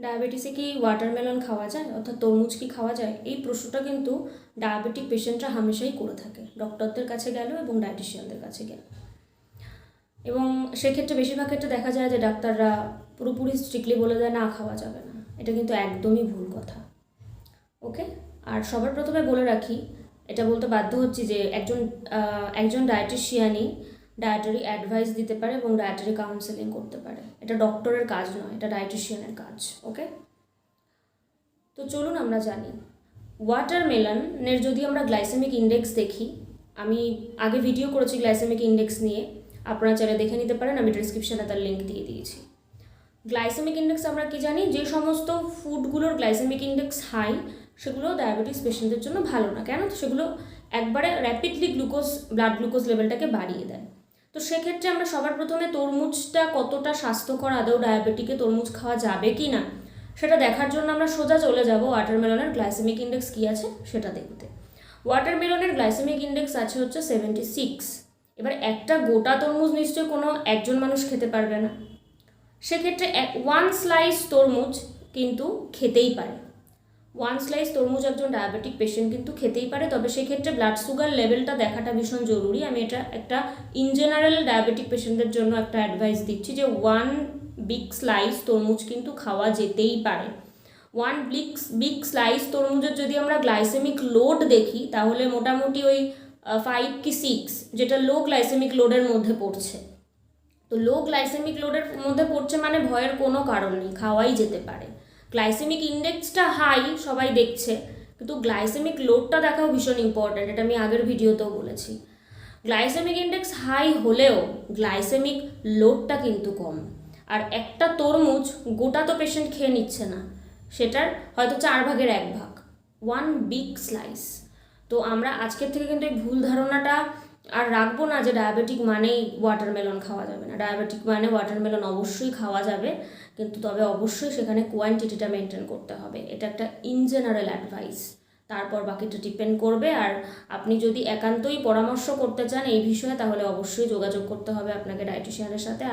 ডায়াবেটিসে কি ওয়াটারমেলন খাওয়া যায় অর্থাৎ তরমুজ কি খাওয়া যায়? এই প্রশ্নটা কিন্তু ডায়াবেটিক পেশেন্টরা হামেশাই করে থাকে। ডক্টরদের কাছে গেল এবং ডায়েটিশিয়ানদের কাছে গেল। এবং সেক্ষেত্রে বেশিরভাগ ক্ষেত্রে দেখা যায় যে ডাক্তাররা পুরোপুরি স্ট্রিক্টলি বলে দেয়, না, খাওয়া যাবে না। এটা কিন্তু একদমই ভুল কথা। ওকে? আর সবার প্রথমে বলে রাখি, এটা বলতে বাধ্য হচ্ছি যে একজন একজন ডায়েটিশিয়ানই ডায়েটারি অ্যাডভাইস দিতে পারে এবং ডায়েটারি কাউন্সেলিং করতে পারে। এটা ডক্টরের কাজ নয়, এটা ডায়েটিশিয়ানের কাজ ওকে তো চলুন আমরা জানি। ওয়াটারমেলনের যদি আমরা গ্লাইসেমিক ইন্ডেক্স দেখি, আমি আগে ভিডিও করেছি গ্লাইসেমিক ইন্ডেক্স নিয়ে, আপনারা চাইলে দেখে নিতে পারেন, আমি ডিসক্রিপশানে তার লিঙ্ক দিয়ে দিয়েছি। গ্লাইসেমিক ইন্ডেক্স আমরা কি জানি? যে সমস্ত ফুডগুলোর গ্লাইসেমিক ইন্ডেক্স হাই সেগুলো ডায়াবেটিস পেশেন্টদের জন্য ভালো না। কেন? সেগুলো একবারে র্যাপিডলি গ্লুকোজ ব্লাড গ্লুকোজ লেভেলটাকে বাড়িয়ে দেয়। তো সেক্ষেত্রে আমরা সবার প্রথমে তরমুজটা কতটা স্বাস্থ্যকর? আদৌ ডায়াবেটিকে তরমুজ খাওয়া যাবে কি না? সেটা দেখার জন্য আমরা সোজা চলে যাব ওয়াটারমেলনের গ্লাইসেমিক ইন্ডেক্স কী আছে সেটা দেখতে। ওয়াটারমেলনের গ্লাইসেমিক ইন্ডেক্স আছে হচ্ছে সেভেন্টি সিক্স। এবার একটা গোটা তরমুজ নিশ্চয়ই কোনো একজন মানুষ খেতে পারবে না। সেক্ষেত্রে ওয়ান স্লাইস তরমুজ কিন্তু খেতেই পারে। ওয়ান স্লাইস তরমুজ একজন ডায়াবেটিক পেশেন্ট কিন্তু খেতেই পারে, তবে সেক্ষেত্রে ব্লাড সুগার লেভেলটা দেখাটা ভীষণ জরুরি। আমি এটা একটা ইন জেনারেল ডায়াবেটিক পেশেন্টদের জন্য একটা অ্যাডভাইস দিচ্ছি যে ওয়ান বিগ স্লাইস তরমুজ কিন্তু খাওয়া যেতেই পারে। ওয়ান বিগ বিগ স্লাইস তরমুজের যদি আমরা গ্লাইসেমিক লোড দেখি, তাহলে মোটামুটি ওই ফাইভ কি সিক্স যেটা লো গ্লাইসেমিক লোডের মধ্যে পড়ছে। তো লো গ্লাইসেমিক লোডের মধ্যে পড়ছে মানে ভয়ের কোনো কারণ নেই, খাওয়াই যেতে পারে। গ্লাইসেমিক ইন্ডেক্সটা হাই, সবাই দেখছে। কিন্তু গ্লাইসেমিক লোডটা দেখাও ভীষণ ইম্পর্ট্যান্ট এটা আমি আগের ভিডিওতেও বলেছি। গ্লাইসেমিক ইন্ডেক্স হাই হলেও গ্লাইসেমিক লোডটা কিন্তু কম। আর একটা তরমুজ গোটা তো পেশেন্ট খেয়ে নিচ্ছে না, সেটার হয়তো চার ভাগের এক ভাগ। ওয়ান বিগ স্লাইস তো আমরা আজকের থেকে কিন্তু এই ভুল ধারণাটা আর রাখব না যে ডায়াবেটিক মানেই ওয়াটারমেলন খাওয়া যাবে না। ডায়াবেটিক মানে ওয়াটারমেলন অবশ্যই খাওয়া যাবে, কিন্তু তবে অবশ্যই সেখানে কোয়ান্টিটিটা মেনটেন করতে হবে। এটা একটা ইন জেনারেল অ্যাডভাইস তারপর বাকিটা ডিপেন্ড করবে। আর আপনি যদি একান্তই পরামর্শ করতে চান এই বিষয়ে, তাহলে অবশ্যই যোগাযোগ করতে হবে আপনাকে ডায়েটিশিয়ানের সাথে।